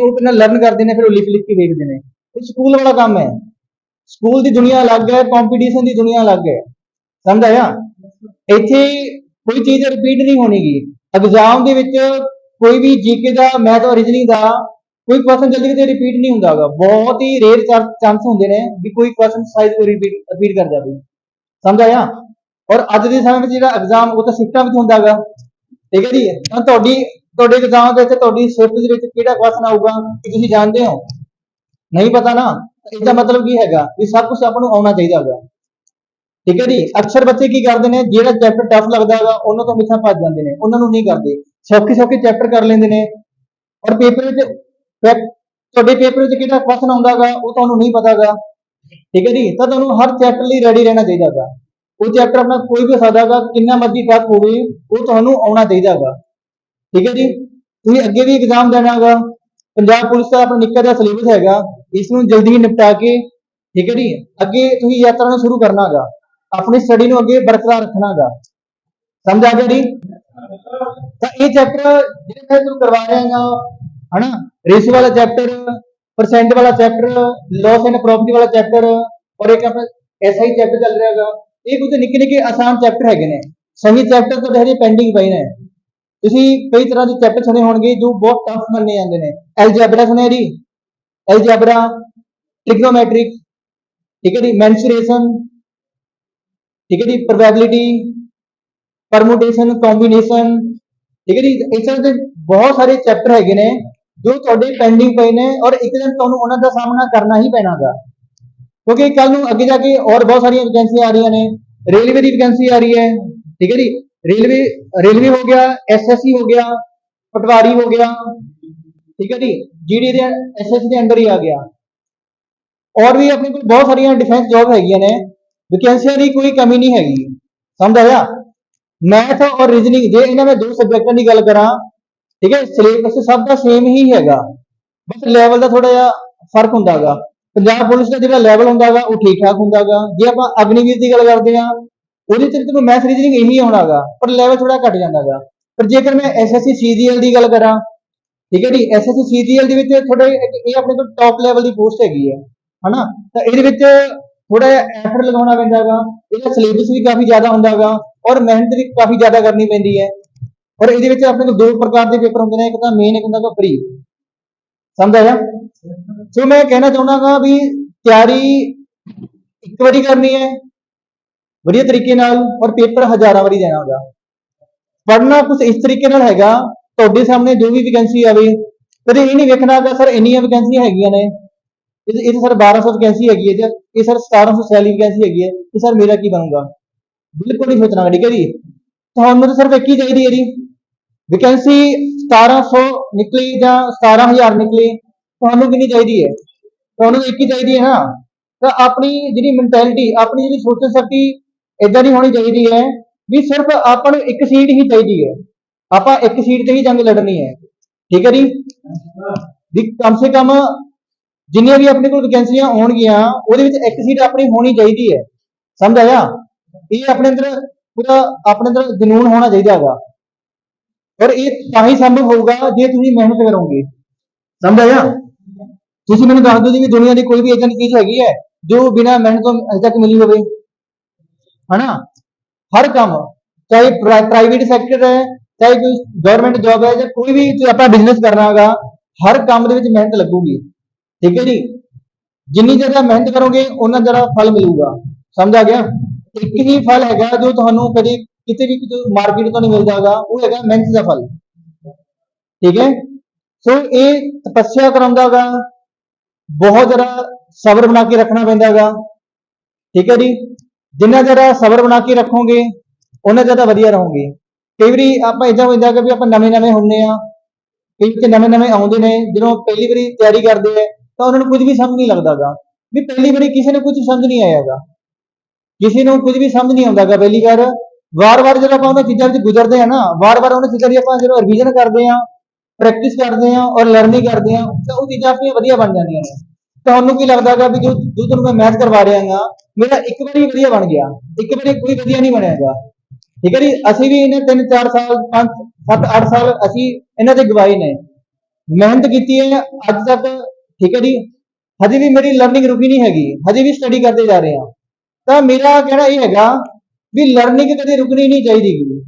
ਉਹ ਪਹਿਲਾਂ ਲਰਨ ਕਰਦੇ ਨੇ, ਫਿਰ ਉਹ ਲਿਖ ਲਿਖ ਕੇ ਵੇਖਦੇ ਨੇ। ਇਹ ਸਕੂਲ ਵਾਲਾ ਕੰਮ ਹੈ। ਸਕੂਲ ਦੀ ਦੁਨੀਆ ਅਲੱਗ ਹੈ ਕੰਪੀਟੀਸ਼ਨ ਦੀ ਦੁਨੀਆ ਅਲੱਗ ਹੈ। ਸਮਝ ਆਇਆ? ਇੱਥੇ ਕੋਈ ਚੀਜ਼ ਰਿਪੀਟ ਨਹੀਂ ਹੋਣੀਗੀ ਐਗਜ਼ਾਮ ਦੇ ਵਿੱਚ ਕੋਈ ਵੀ ਜੀਕੇ ਦਾ ਮੈਥ ਔਰ ਰੀਜ਼ਨਿੰਗ ਦਾ ਕੋਈ ਕੁਐਸਚਨ ਜਲਦੀ ਕਿਤੇ ਰਿਪੀਟ ਨਹੀਂ ਹੁੰਦਾਗਾ ਬਹੁਤ ਹੀ ਰੇਅਰ ਚਾਂਸ ਹੁੰਦੇ ਨੇ ਵੀ ਕੋਈ ਕੁਐਸਚਨ ਸਾਈਜ਼ ਕੋਈ ਰਿਪੀਟ ਰਿਪੀਟ ਕਰ ਜਾਵੇ। ਸਮਝ ਆਇਆ? ਔਰ ਅੱਜ ਦੇ ਸਮੇਂ ਵਿੱਚ ਜਿਹੜਾ ਐਗਜ਼ਾਮ ਉਹ ਤਾਂ ਸ਼ਿਫਟਾਂ ਵਿੱਚ ਹੁੰਦਾ ਹੁੰਦਾਗਾ ਠੀਕ ਹੈ ਜੀ? ਤਾਂ ਤੁਹਾਡੀ ਤੁਹਾਡੇ ਇਗਜ਼ਾਮ ਦੇ ਵਿੱਚ ਤੁਹਾਡੀ ਸ਼ਿਫਟ ਦੇ ਵਿੱਚ ਕਿਹੜਾ ਕੁਐਸਚਨ ਆਊਗਾ ਕਿ ਤੁਸੀਂ ਜਾਣਦੇ ਹੋ? ਨਹੀਂ ਪਤਾ ਨਾ? ਇਹਦਾ ਮਤਲਬ ਕੀ ਹੈਗਾ ਵੀ ਸਭ ਕੁਝ ਆਪਾਂ ਨੂੰ ਆਉਣਾ ਚਾਹੀਦਾ ਹੈਗਾ। ਠੀਕ ਹੈ ਜੀ? ਅਕਸਰ ਬੱਚੇ ਕੀ ਕਰਦੇ ਨੇ, ਜਿਹੜਾ ਚੈਪਟਰ ਟਫ ਲੱਗਦਾ ਹੈਗਾ, ਉਹਨਾਂ ਤੋਂ ਮਿੱਥਾ ਭੱਜ ਜਾਂਦੇ ਨੇ, ਉਹਨਾਂ ਨੂੰ ਨਹੀਂ ਕਰਦੇ। ਸੌਖੇ ਸੌਖੇ ਚੈਪਟਰ ਕਰ ਲੈਂਦੇ ਨੇ। ਔਰ ਪੇਪਰ ਵਿੱਚ ਤੁਹਾਡੇ ਪੇਪਰ ਵਿੱਚ ਕਿਹੜਾ ਕੁਐਸਚਨ ਆਉਂਦਾਗਾ ਉਹ ਤੁਹਾਨੂੰ ਨਹੀਂ ਪਤਾ ਪਤਾਗਾ ਠੀਕ ਹੈ ਜੀ? ਤਾਂ ਤੁਹਾਨੂੰ ਹਰ ਚੈਪਟਰ ਲਈ ਰੈਡੀ ਰਹਿਣਾ ਚਾਹੀਦਾ ਚਾਹੀਦਾਗਾ ਉਹ ਚੈਪਟਰ ਆਪਣਾ ਕੋਈ ਵੀ ਹੋ ਸਕਦਾਗਾ ਕਿੰਨਾ ਮਰਜ਼ੀ ਟਫ ਹੋਵੇ, ਉਹ ਤੁਹਾਨੂੰ ਆਉਣਾ ਚਾਹੀਦਾ ਹੈਗਾ। ਠੀਕ ਹੈ ਜੀ? ਤੁਸੀਂ ਅੱਗੇ ਵੀ ਐਗਜ਼ਾਮ ਦੇਣਾਗਾ। ਪੰਜਾਬ ਪੁਲਿਸ ਦਾ ਆਪਣਾ ਨਿੱਕਾ ਜਿਹਾ ਸਿਲੇਬਸ ਹੈਗਾ। ਇਸ ਨੂੰ ਜਲਦੀ ਹੀ ਨਿਪਟਾ ਕੇ, ਠੀਕ ਹੈ ਜੀ? ਅੱਗੇ ਤੁਸੀਂ ਯਾਤਰਾ ਨੂੰ ਸ਼ੁਰੂ ਕਰਨਾਗਾ। ਆਪਣੀ ਸਟੱਡੀ ਨੂੰ ਅੱਗੇ ਬਰਕਰਾਰ ਰੱਖਣਾਗਾ। ਸਮਝ ਆ ਗਿਆ ਜੀ? ਤਾਂ ਇਹ ਚੈਪਟਰ ਜਿਹੜੇ ਮੈਂ ਤੁਹਾਨੂੰ ਕਰਵਾ ਰਿਹਾ ਹਾਂ ਹਨਾ? ਰੇਸ਼ੋ ਵਾਲਾ ਚੈਪਟਰ ਪਰਸੈਂਟ ਵਾਲਾ ਚੈਪਟਰ ਲਾਸ ਐਂਡ ਪ੍ਰੋਪਰਟੀ ਵਾਲਾ ਚੈਪਟਰ ਔਰ ਇੱਕ ਆਪਣਾ ਐਸਆਈ ਚੈਪਟਰ ਚੱਲ ਰਿਹਾ ਹੈਗਾ ਇਹ ਕੁਝ ਨਿੱਕੇ ਨਿੱਕੇ ਆਸਾਨ ਚੈਪਟਰ ਹੈਗੇ ਨੇ। ਸਹੀ ਚੈਪਟਰ ਤਾਂ ਹਜੇ ਪੈਂਡਿੰਗ ਪਏ ਨੇ। ਤੁਸੀਂ ਕਈ ਤਰ੍ਹਾਂ ਦੇ ਚੈਪਟਰ ਸੁਣੇ ਹੋਣਗੇ ਜੋ ਬਹੁਤ ਟਫ ਮੰਨੇ ਜਾਂਦੇ ਨੇ। ਐਲਜੈਬਰਾ ਸੁਣਿਆ ਜੀ? ਐਲਜੈਬਰਾ ਟ੍ਰਿਗਨੋਮੈਟ੍ਰਿਕ ਠੀਕ ਹੈ ਜੀ? ਮੈਂਸੂਰੇਸ਼ਨ ਠੀਕ ਹੈ ਜੀ? ਪ੍ਰੋਬੈਬਿਲਿਟੀ ਪਰਮੂਟੇਸ਼ਨ ਕੰਬੀਨੇਸ਼ਨ ਠੀਕ ਹੈ ਜੀ? ਇਸ ਤਰ੍ਹਾਂ ਦੇ ਬਹੁਤ ਸਾਰੇ ਚੈਪਟਰ ਹੈਗੇ ਨੇ ਜੋ ਤੁਹਾਡੇ ਪੈਂਡਿੰਗ ਪਏ ਨੇ ਔਰ ਇੱਕ ਦਿਨ ਤੁਹਾਨੂੰ ਉਹਨਾਂ ਦਾ ਸਾਹਮਣਾ ਕਰਨਾ ਹੀ ਪੈਣਾਗਾ। ਕਿਉਂਕਿ ਕੱਲ ਨੂੰ ਅੱਗੇ ਜਾ ਕੇ ਔਰ ਬਹੁਤ ਸਾਰੀਆਂ ਵੈਕੈਂਸੀਆਂ ਆ ਰਹੀਆਂ ਨੇ। ਰੇਲਵੇ ਦੀ ਵੈਕੈਂਸੀ ਆ ਰਹੀ ਹੈ, ਠੀਕ ਹੈ ਜੀ? ਰੇਲਵੇ ਰੇਲਵੇ ਹੋ ਗਿਆ ਐਸਐਸਸੀ ਹੋ ਗਿਆ, ਪਟਵਾਰੀ ਹੋ ਗਿਆ, ਠੀਕ ਹੈ ਜੀ ਜੀਡੀ ਦੇ ਐਸਐਸਸੀ ਦੇ ਅੰਡਰ ਹੀ ਆ ਗਿਆ। ਔਰ ਵੀ ਆਪਣੇ ਕੋਲ ਬਹੁਤ ਸਾਰੀਆਂ ਡਿਫੈਂਸ ਜੌਬ ਹੈਗੀਆਂ ਨੇ ਵੈਕੈਂਸੀਆਂ ਦੀ ਕੋਈ ਕਮੀ ਨਹੀਂ ਹੈਗੀ। ਸਮਝ ਆਇਆ? ਮੈਥ ਔਰ ਰੀਜ਼ਨਿੰਗ ਜੇ ਇਹਨਾਂ ਮੈਂ ਦੋ ਸਬਜੈਕਟਾਂ ਦੀ ਗੱਲ ਕਰਾਂ, ਠੀਕ ਹੈ ਸਿਲੇਬਸ ਸਭ ਦਾ ਸੇਮ ਹੀ ਹੈਗਾ। ਬਸ ਲੈਵਲ ਦਾ ਥੋੜਾ ਜਿਹਾ ਫ਼ਰਕ ਹੁੰਦਾਗਾ। ਪੰਜਾਬ ਪੁਲਿਸ ਦਾ ਜਿਹੜਾ ਲੈਵਲ ਹੁੰਦਾਗਾ, ਉਹ ਠੀਕ ਠਾਕ ਹੁੰਦਾਗਾ। ਜੇ ਆਪਾਂ ਅਗਨੀਵੀਰ ਦੀ ਗੱਲ ਕਰਦੇ ਹਾਂ ਉਹਦੇ ਚ ਤੁਹਾਨੂੰ ਮੈਥ ਰੀਜ਼ਨਿੰਗ ਇਹੀ ਆਉਣਾਗਾ, ਪਰ ਲੈਵਲ ਥੋੜਾ ਘਟ ਜਾਂਦਾਗਾ। ਪਰ ਜੇਕਰ ਮੈਂ ਐਸਐਸਸੀ ਸੀਜੀਐਲ ਦੀ ਗੱਲ ਕਰਾਂ, ਠੀਕ ਹੈ ਜੀ ਐਸਐਸਸੀ ਸੀਜੀਐਲ ਦੇ ਵਿੱਚ ਥੋੜਾ ਇਹ ਆਪਣੇ ਕੋਲ ਟੌਪ ਲੈਵਲ ਦੀ ਪੋਸਟ ਹੈਗੀ ਹੈ ਹਨਾ? ਤਾਂ ਇਹਦੇ ਵਿੱਚ ਥੋੜਾ ਜਿਹਾ ਐਫਰਟ ਲਗਾਉਣਾ ਪੈਂਦਾਗਾ, ਇਹਦਾ ਸਿਲੇਬਸ ਵੀ ਕਾਫੀ ਜ਼ਿਆਦਾ ਹੁੰਦਾਗਾ, ਔਰ ਮਿਹਨਤ ਵੀ ਕਾਫੀ ਜ਼ਿਆਦਾ ਕਰਨੀ ਪੈਂਦੀ ਹੈ। ਔਰ ਇਹਦੇ ਵਿੱਚ ਆਪਣੇ ਕੋਲ ਦੋ ਪ੍ਰਕਾਰ ਦੇ ਪੇਪਰ ਹੁੰਦੇ ਨੇ, ਇੱਕ ਤਾਂ ਮੇਨ ਇੱਕ ਹੁੰਦਾ ਪ੍ਰੀ ਸਮਝ ਆਇਆ? ਸੋ ਮੈਂ ਕਹਿਣਾ ਚਾਹੁੰਦਾਗਾ ਵੀ ਤਿਆਰੀ ਇੱਕ ਵਾਰੀ ਕਰਨੀ ਹੈ ਵਧੀਆ ਤਰੀਕੇ ਨਾਲ ਔਰ ਪੇਪਰ ਹਜ਼ਾਰਾਂ ਵਾਰੀ ਦੇਣਾ ਹੋਗਾ ਪੜ੍ਹਨਾ ਕੁਝ ਇਸ ਤਰੀਕੇ ਨਾਲ ਹੈਗਾ ਤੁਹਾਡੇ ਸਾਹਮਣੇ ਜੋ ਵੀ ਵੈਕੈਂਸੀ ਆਵੇ ਕਦੇ ਇਹ ਨਹੀਂ ਵੇਖਣਾ ਕਿ ਸਰ, ਇੰਨੀਆਂ ਵੈਕੈਂਸੀਆਂ ਹੈਗੀਆਂ ਨੇ। ਇਹ ਇਹ ਸਰ 1200 ਵੈਕੈਂਸੀ ਹੈਗੀ ਹੈ, ਜਾਂ ਇਹ ਸਰ 1700 ਸੈਲੀ ਵੈਕੈਂਸੀ ਹੈਗੀ ਹੈ, ਤੇ ਸਰ ਮੇਰਾ ਕੀ ਬਣੂਗਾ? ਬਿਲਕੁਲ ਨਹੀਂ ਸੋਚਣਾ, ਠੀਕ ਹੈ ਜੀ। ਤੁਹਾਨੂੰ ਤਾਂ ਸਿਰਫ ਇੱਕ ਹੀ ਚਾਹੀਦੀ ਹੈ ਜੀ। ਵੈਕੈਂਸੀ 1700 ਨਿਕਲੀ ਜਾਂ 17000 ਨਿਕਲੀ, ਤੁਹਾਨੂੰ ਕਿੰਨੀ ਚਾਹੀਦੀ ਹੈ? ਤੁਹਾਨੂੰ ਇੱਕ ਹੀ ਚਾਹੀਦੀ ਹੈ ਨਾ। ਤਾਂ ਆਪਣੀ ਜਿਹੜੀ ਮੈਂਟੈਲਿਟੀ ਆਪਣੀ ਜਿਹੜੀ ਸੋਚਣ ਸ਼ਕਤੀ ਇਦਾਂ ਦੀ ਹੋਣੀ ਚਾਹੀਦੀ ਹੈ ਵੀ ਸਿਰਫ ਆਪਾਂ ਨੂੰ ਇੱਕ ਸੀਟ ਹੀ ਚਾਹੀਦੀ ਹੈ। ਆਪਾਂ ਇੱਕ ਸੀਟ ਤੇ ਹੀ ਜੰਗ ਲੜਨੀ ਹੈ। ਠੀਕ ਹੈ ਜੀ? ਵੀ ਕਮ ਸੇ ਕਮ ਜਿੰਨੀਆਂ ਵੀ ਆਪਣੇ ਕੋਲ ਵੈਕੈਂਸੀਆਂ ਹੋਣਗੀਆਂ ਉਹਦੇ ਵਿੱਚ ਇੱਕ ਸੀਟ ਆਪਣੀ ਹੋਣੀ ਚਾਹੀਦੀ ਹੈ। ਸਮਝ ਆਇਆ? ਇਹ ਆਪਣੇ ਅੰਦਰ ਪੂਰਾ ਆਪਣੇ ਅੰਦਰ ਜਨੂਨ ਹੋਣਾ ਚਾਹੀਦਾ ਹੈਗਾ। ਔਰ ਇਹ ਤਾਂ ਹੀ ਸੰਭਵ ਹੋਊਗਾ ਜੇ ਤੁਸੀਂ ਮਿਹਨਤ ਕਰੋਗੇ। ਸਮਝ ਆਇਆ? ਤੁਸੀਂ ਮੈਨੂੰ ਦੱਸ ਦਿਓ ਜੀ ਵੀ ਦੁਨੀਆ ਦੀ ਕੋਈ ਵੀ ਏਜੰਟ ਚੀਜ਼ ਹੈਗੀ ਹੈ, ਜੋ ਬਿਨਾਂ ਮਿਹਨਤ ਤੋਂ ਅਜੇ ਤੱਕ ਮਿਲੀ ਹੋਵੇ। ਹਨਾ? ਹਰ ਕੰਮ, ਚਾਹੇ ਪ੍ਰਾਈਵੇਟ ਸੈਕਟਰ ਹੈ, ਚਾਹੇ ਕੋਈ ਗਵਰਨਮੈਂਟ ਜੌਬ ਹੈ ਜਾਂ ਕੋਈ ਵੀ ਆਪਾਂ ਬਿਜ਼ਨਸ ਕਰਨਾ ਹੈਗਾ, ਹਰ ਕੰਮ ਦੇ ਵਿੱਚ ਮਿਹਨਤ ਲੱਗੂਗੀ। ਠੀਕ ਹੈ ਜੀ? ਜਿੰਨੀ ਜ਼ਿਆਦਾ ਮਿਹਨਤ ਕਰੋਗੇ ਉਹਨਾਂ ਜ਼ਿਆਦਾ ਫਲ ਮਿਲੂਗਾ। ਸਮਝ ਆ ਗਿਆ? ਇੱਕ ਹੀ ਫਲ ਹੈਗਾ ਜੋ ਤੁਹਾਨੂੰ ਕਦੇ ਕਿਤੇ ਵੀ ਮਾਰਕੀਟ ਤੋਂ ਨਹੀਂ ਹੈਗਾ, ਉਹ ਹੈਗਾ ਮਿਹਨਤ ਦਾ ਫਲ। ਠੀਕ ਹੈ? ਸੋ ਇਹ ਤਪੱਸਿਆ ਕਰਾਉਂਦਾ ਕਰਾਉਂਦਾਗਾ ਬਹੁਤ ਜ਼ਿਆਦਾ ਸਬਰ ਬਣਾ ਕੇ ਰੱਖਣਾ ਪੈਂਦਾ ਪੈਂਦਾਗਾ ਠੀਕ ਹੈ ਜੀ? ਜਿੰਨਾ ਜ਼ਿਆਦਾ ਸਬਰ ਬਣਾ ਕੇ ਰੱਖੋਗੇ ਉਹਨਾਂ ਜ਼ਿਆਦਾ ਵਧੀਆ ਰਹੋਗੇ। ਕਈ ਵਾਰੀ ਆਪਾਂ ਇਦਾਂ ਹੋ ਜਾਂਦਾ ਕਿ ਵੀ ਆਪਾਂ ਨਵੇਂ ਨਵੇਂ ਹੁੰਨੇ ਆ, ਕਈ ਵਿੱਚ ਨਵੇਂ ਨਵੇਂ ਆਉਂਦੇ ਨੇ, ਜਦੋਂ ਪਹਿਲੀ ਵਾਰੀ ਤਿਆਰੀ ਕਰਦੇ ਆ, ਤਾਂ ਉਹਨਾਂ ਨੂੰ ਕੁਝ ਵੀ ਸਮਝ ਨਹੀਂ ਲੱਗਦਾਗਾ ਵੀ ਪਹਿਲੀ ਵਾਰੀ ਕਿਸੇ ਨੂੰ ਕੁਝ ਸਮਝ ਨਹੀਂ ਆਇਆਗਾ ਕਿਸੇ ਨੂੰ ਕੁਝ ਵੀ ਸਮਝ ਨਹੀਂ ਆਉਂਦਾਗਾ ਪਹਿਲੀ ਵਾਰ ਵਾਰ-ਵਾਰ ਜਦੋਂ ਆਪਾਂ ਉਹਨਾਂ ਚੀਜ਼ਾਂ ਵਿੱਚ ਗੁਜ਼ਰਦੇ ਆ ਨਾ ਵਾਰ-ਵਾਰ ਉਹਨਾਂ ਚੀਜ਼ਾਂ ਦੀ ਆਪਾਂ ਜਦੋਂ ਰਿਵੀਜ਼ਨ ਕਰਦੇ ਆ ਪ੍ਰੈਕਟਿਸ ਕਰਦੇ ਆ ਔਰ ਲਰਨਿੰਗ ਕਰਦੇ ਆ, ਤਾਂ ਉਹ ਚੀਜ਼ਾਂ ਆਪਣੀਆਂ ਵਧੀਆ ਬਣ ਜਾਂਦੀਆਂ ਨੇ। ਤੁਹਾਨੂੰ ਕੀ ਲੱਗਦਾਗਾ ਵੀ ਜੋ ਜੋ ਤੁਹਾਨੂੰ ਮੈਂ ਮੈਥ ਕਰਵਾ ਰਿਹਾ ਹਾਂ ਮੇਰਾ ਇੱਕ ਵਾਰੀ ਵਧੀਆ ਬਣ ਗਿਆ। ਇੱਕ ਵਾਰੀ ਕੋਈ ਵਧੀਆ ਨਹੀਂ ਬਣਿਆਗਾ ਠੀਕ ਹੈ ਜੀ? ਅਸੀਂ ਵੀ ਇਹਨਾਂ 3 4 ਸਾਲ 5 7 8 ਸਾਲ ਅਸੀਂ ਇਹਨਾਂ ਦੇ ਗਵਾਏ ਨੇ। ਮਿਹਨਤ ਕੀਤੀ ਹੈ। ਅੱਜ ਤੱਕ, ਠੀਕ ਹੈ ਜੀ? ਹਜੇ ਵੀ ਮੇਰੀ ਲਰਨਿੰਗ ਰੁਕੀ ਨਹੀਂ ਹੈਗੀ। ਹਜੇ ਵੀ ਸਟੱਡੀ ਕਰਦੇ ਜਾ ਰਹੇ ਹਾਂ। ਤਾਂ ਮੇਰਾ ਕਹਿਣਾ ਇਹ ਹੈਗਾ ਵੀ ਲਰਨਿੰਗ ਕਦੇ ਰੁਕਣੀ ਨਹੀਂ ਚਾਹੀਦੀ।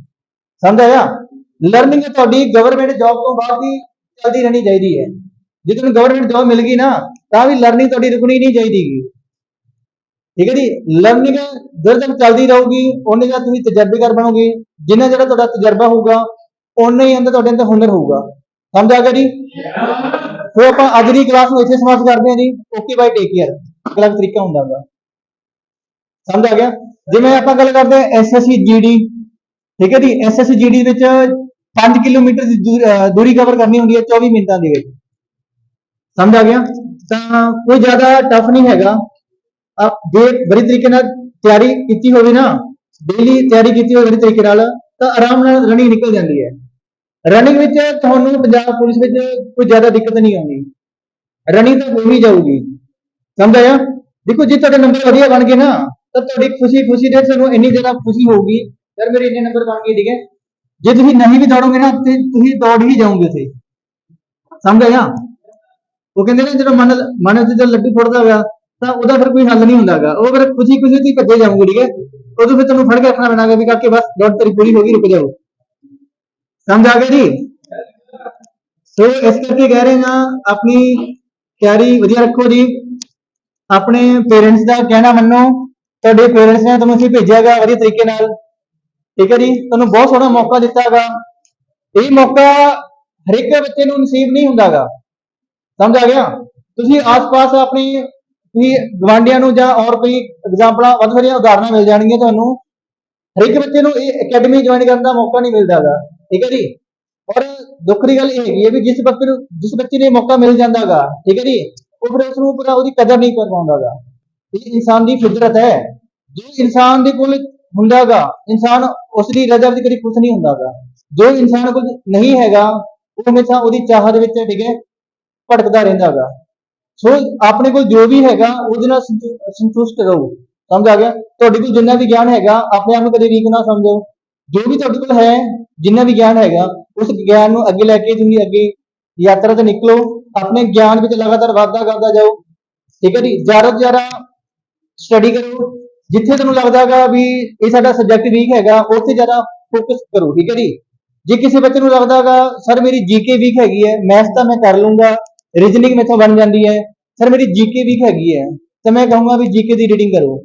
ਸਮਝ ਆਇਆ? ਲਰਨਿੰਗ ਤੁਹਾਡੀ ਗਵਰਨਮੈਂਟ ਜੌਬ ਤੋਂ ਬਾਅਦ ਵੀ ਚੱਲਦੀ ਰਹਿਣੀ ਚਾਹੀਦੀ ਹੈ। ਜੇ ਤੁਹਾਨੂੰ ਗਵਰਨਮੈਂਟ ਜੌਬ ਮਿਲ ਗਈ ਨਾ, ਤਾਂ ਵੀ ਲਰਨਿੰਗ ਤੁਹਾਡੀ ਰੁਕਣੀ ਨਹੀਂ ਚਾਹੀਦੀ। ਠੀਕ ਹੈ ਜੀ? ਲਰਨਿੰਗ ਜਦੋਂ ਤੱਕ ਚੱਲਦੀ ਰਹੂਗੀ ਉਹਨੇ ਜਿਹੜਾ ਤੁਸੀਂ ਤਜਰਬੇਕਾਰ ਬਣੋਗੇ, ਜਿੰਨਾ ਜਿਹੜਾ ਤੁਹਾਡਾ ਤਜਰਬਾ ਹੋਊਗਾ ਉਹਨੇ ਹੀ ਅੰਦਰ ਤੁਹਾਡੇ ਅੰਦਰ ਹੁਨਰ ਹੋਊਗਾ। ਸਮਝ ਆ ਗਿਆ ਜੀ? ਸੋ ਆਪਾਂ ਅੱਜ ਦੀ ਕਲਾਸ ਨੂੰ ਇੱਥੇ ਸਮਾਪਤ ਕਰਦੇ ਹਾਂ ਜੀ। ਓਕੇ ਬਾਈ ਟੇਕ ਕੇਅਰ ਅਗਲਾ ਤਰੀਕਾ ਹੁੰਦਾ ਗਾ ਸਮਝ ਆ ਗਿਆ? ਜਿਵੇਂ ਆਪਾਂ ਗੱਲ ਕਰਦੇ ਹਾਂ ਐਸਐਸਸੀ ਜੀਡੀ ਠੀਕ ਹੈ ਜੀ? ਐਸਐਸਸੀ ਜੀਡੀ ਵਿੱਚ 5 ਕਿਲੋਮੀਟਰ ਦੀ ਦੂਰ- ਦੂਰੀ ਕਵਰ ਕਰਨੀ ਹੁੰਦੀ ਹੈ 24 ਮਿੰਟਾਂ ਦੇ ਵਿੱਚ। ਸਮਝ ਆ ਗਿਆ? ਤਾਂ ਕੋਈ ਜ਼ਿਆਦਾ ਟਫ ਨਹੀਂ ਹੈਗਾ। ਆਪ ਜੇ ਬੜੀ ਤਰੀਕੇ ਨਾਲ ਤਿਆਰੀ ਕੀਤੀ ਹੋਵੇ ਨਾ ਡੇਲੀ ਤਿਆਰੀ ਕੀਤੀ ਹੋਵੇ ਬੜੀ ਤਰੀਕੇ ਨਾਲ, ਤਾਂ ਆਰਾਮ ਨਾਲ ਰਨਿੰਗ ਨਿਕਲ ਜਾਂਦੀ ਹੈ। ਰਨਿੰਗ ਵਿੱਚ ਤੁਹਾਨੂੰ ਪੰਜਾਬ ਪੁਲਿਸ ਵਿੱਚ ਕੋਈ ਜ਼ਿਆਦਾ ਦਿੱਕਤ ਨਹੀਂ ਆਉਂਦੀ। ਰਨਿੰਗ ਤਾਂ ਹੋ ਹੀ ਜਾਊਗੀ। ਸਮਝ ਆਇਆ? ਦੇਖੋ, ਜੇ ਤੁਹਾਡੇ ਨੰਬਰ ਵਧੀਆ ਬਣ ਗਏ ਨਾ, ਤਾਂ ਤੁਹਾਡੀ ਖੁਸ਼ੀ ਖੁਸ਼ੀ ਦੇ ਤੁਹਾਨੂੰ ਇੰਨੀ ਜ਼ਿਆਦਾ ਖੁਸ਼ੀ ਹੋਊਗੀ। ਯਾਰ, ਮੇਰੇ ਇੰਨੇ ਨੰਬਰ ਬਣ ਗਏ, ਠੀਕ ਹੈ? ਜੇ ਤੁਸੀਂ ਨਹੀਂ ਵੀ ਦੌੜੋਗੇ ਨਾ, ਤੇ ਤੁਸੀਂ ਦੌੜ ਹੀ ਜਾਓਗੇ ਉੱਥੇ। ਸਮਝ ਆਇਆ? ਉਹ ਕਹਿੰਦੇ ਨੇ, ਜਦੋਂ ਮਨ ਮਨ ਜਦੋਂ ਲੱਡੂ ਫੁੱਟਦਾ ਹੋਇਆ ਤਾਂ ਉਹਦਾ ਫਿਰ ਕੋਈ ਹੱਲ ਨਹੀਂ ਹੁੰਦਾਗਾ। ਉਹ ਫਿਰ ਖੁਸ਼ੀ ਖੁਸ਼ੀ ਤੇ ਭੱਜੇ ਜਾਓਗੇ ਠੀਕ ਹੈ? ਉਦੋਂ ਫਿਰ ਤੁਹਾਨੂੰ ਫੜ ਕੇ ਰੱਖਣਾ ਪੈਣਾਗਾ ਵੀ ਕਾਕੇ, ਬਸ ਦੌੜ ਤੇਰੀ ਪੂਰੀ ਹੋ ਗਈ, ਰੁਕ ਜਾਓ। ਸਮਝ ਆ ਗਿਆ ਜੀ? ਸੋ ਇਸ ਕਰਕੇ ਕਹਿ ਰਹੇ ਹਾਂ, ਆਪਣੀ ਤਿਆਰੀ ਵਧੀਆ ਰੱਖੋ ਜੀ। ਆਪਣੇ ਪੇਰੈਂਟਸ ਦਾ ਕਹਿਣਾ ਮੰਨੋ। ਤੁਹਾਡੇ ਪੇਰੈਂਟਸ ਨੇ ਤੁਹਾਨੂੰ ਅਸੀਂ ਭੇਜਿਆਗਾ ਵਧੀਆ ਤਰੀਕੇ ਨਾਲ। ਠੀਕ ਹੈ ਜੀ? ਤੁਹਾਨੂੰ ਬਹੁਤ ਸੋਹਣਾ ਮੌਕਾ ਦਿੱਤਾਗਾ। ਇਹ ਮੌਕਾ ਹਰ ਇੱਕ ਬੱਚੇ ਨੂੰ ਨਸੀਬ ਨਹੀਂ ਹੁੰਦਾਗਾ। ਸਮਝ ਆ ਗਿਆ? ਤੁਸੀਂ ਆਸ-ਪਾਸ ਆਪਣੇ ਤੁਸੀਂ ਗਵਾਂਡੀਆਂ ਨੂੰ ਜਾਂ ਹੋਰ ਕੋਈ ਐਗਜ਼ਾਮਪਲਾਂ ਵੱਧ ਸਾਰੀਆਂ ਉਦਾਹਰਨਾਂ ਮਿਲ ਜਾਣਗੀਆਂ ਤੁਹਾਨੂੰ। ਹਰ ਇੱਕ ਬੱਚੇ ਨੂੰ ਇਹ ਅਕੈਡਮੀ ਜੁਆਇਨ ਕਰਨ ਦਾ ਮੌਕਾ ਨਹੀਂ ਮਿਲਦਾਗਾ ਠੀਕ ਹੈ ਜੀ? ਔਰ ਦੁੱਖ ਦੀ ਗੱਲ ਇਹ ਹੈਗੀ ਹੈ ਵੀ ਜਿਸ ਬੱਚੇ ਨੂੰ, ਜਿਸ ਬੱਚੇ ਨੂੰ ਮੌਕਾ ਮਿਲ ਜਾਂਦਾਗਾ ਠੀਕ ਹੈ ਜੀ, ਉਹ ਫਿਰ ਉਸ ਨੂੰ ਪੂਰਾ ਉਹਦੀ ਕਦਰ ਨਹੀਂ ਕਰ ਪਾਉਂਦਾਗਾ ਇਹ ਇਨਸਾਨ ਦੀ ਫਿਤਰਤ ਹੈ। ਜੋ ਇਨਸਾਨ ਦੇ ਕੋਲ ਹੁੰਦਾਗਾ ਇਨਸਾਨ ਉਸ ਦੀ ਰਜ਼ਾ ਵਿੱਚ ਕਦੀ ਖੁਸ਼ ਨਹੀਂ ਹੁੰਦਾਗਾ ਜੋ ਇਨਸਾਨ ਕੋਲ ਨਹੀਂ ਹੈਗਾ, ਉਹ ਹਮੇਸ਼ਾ ਉਹਦੀ ਚਾਹ ਦੇ ਵਿੱਚ, ਠੀਕ ਹੈ, ਭਟਕਦਾ ਰਹਿੰਦਾਗਾ ਸੋ ਆਪਣੇ ਕੋਲ ਜੋ ਵੀ ਹੈਗਾ, ਉਹਦੇ ਨਾਲ ਸੰਤੁ- ਸੰਤੁਸ਼ਟ ਰਹੋ। ਸਮਝ ਆ ਗਿਆ? ਤੁਹਾਡੇ ਕੋਲ ਜਿੰਨਾ ਵੀ ਗਿਆਨ ਹੈਗਾ, ਆਪਣੇ ਆਪ ਨੂੰ ਕਦੇ ਵੀਕ ਨਾ ਸਮਝੋ। ਜੋ ਵੀ ਤੁਹਾਡੇ ਕੋਲ ਹੈ, ਜਿੰਨਾ ਵੀ ਗਿਆਨ ਹੈਗਾ, ਉਸ ਗਿਆਨ ਨੂੰ ਅੱਗੇ ਲੈ ਕੇ ਤੁਸੀਂ ਅੱਗੇ ਯਾਤਰਾ ਤੇ ਨਿਕਲੋ। ਆਪਣੇ ਗਿਆਨ ਵਿੱਚ ਲਗਾਤਾਰ ਵਾਧਾ ਕਰਦਾ ਜਾਓ। ਠੀਕ ਹੈ ਜੀ? ਜ਼ਿਆਦਾ ਤੋਂ ਜ਼ਿਆਦਾ ਸਟੱਡੀ ਕਰੋ। ਜਿੱਥੇ ਤੁਹਾਨੂੰ ਲੱਗਦਾ ਹੈਗਾ ਵੀ ਇਹ ਸਾਡਾ ਸਬਜੈਕਟ ਵੀਕ ਹੈਗਾ, ਉੱਥੇ ਜ਼ਿਆਦਾ ਫੋਕਸ ਕਰੋ। ਠੀਕ ਹੈ ਜੀ? ਜੇ ਕਿਸੇ ਬੱਚੇ ਨੂੰ ਲੱਗਦਾ ਹੈਗਾ ਸਰ ਮੇਰੀ ਜੀਕੇ ਵੀਕ ਹੈਗੀ ਹੈ ਮੈਥ ਤਾਂ ਮੈਂ ਕਰ ਲੂੰਗਾ ਰੀਜ਼ਨਿੰਗ ਮੈਥੋਂ ਬਣ ਜਾਂਦੀ ਹੈ। ਸਰ ਮੇਰੀ ਜੀਕੇ ਵੀਕ ਹੈਗੀ ਹੈ ਤਾਂ ਮੈਂ ਕਹੂੰਗਾ ਵੀ ਜੀਕੇ ਦੀ ਰੀਡਿੰਗ ਕਰੋ।